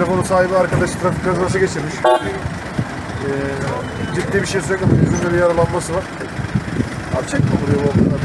Telefonu sahibi arkadaş trafik kazası geçirmiş. Ee, ciddi bir şey yok yüzünde bir yaralanması var. Abi çekme buraya bu arkadaşlar.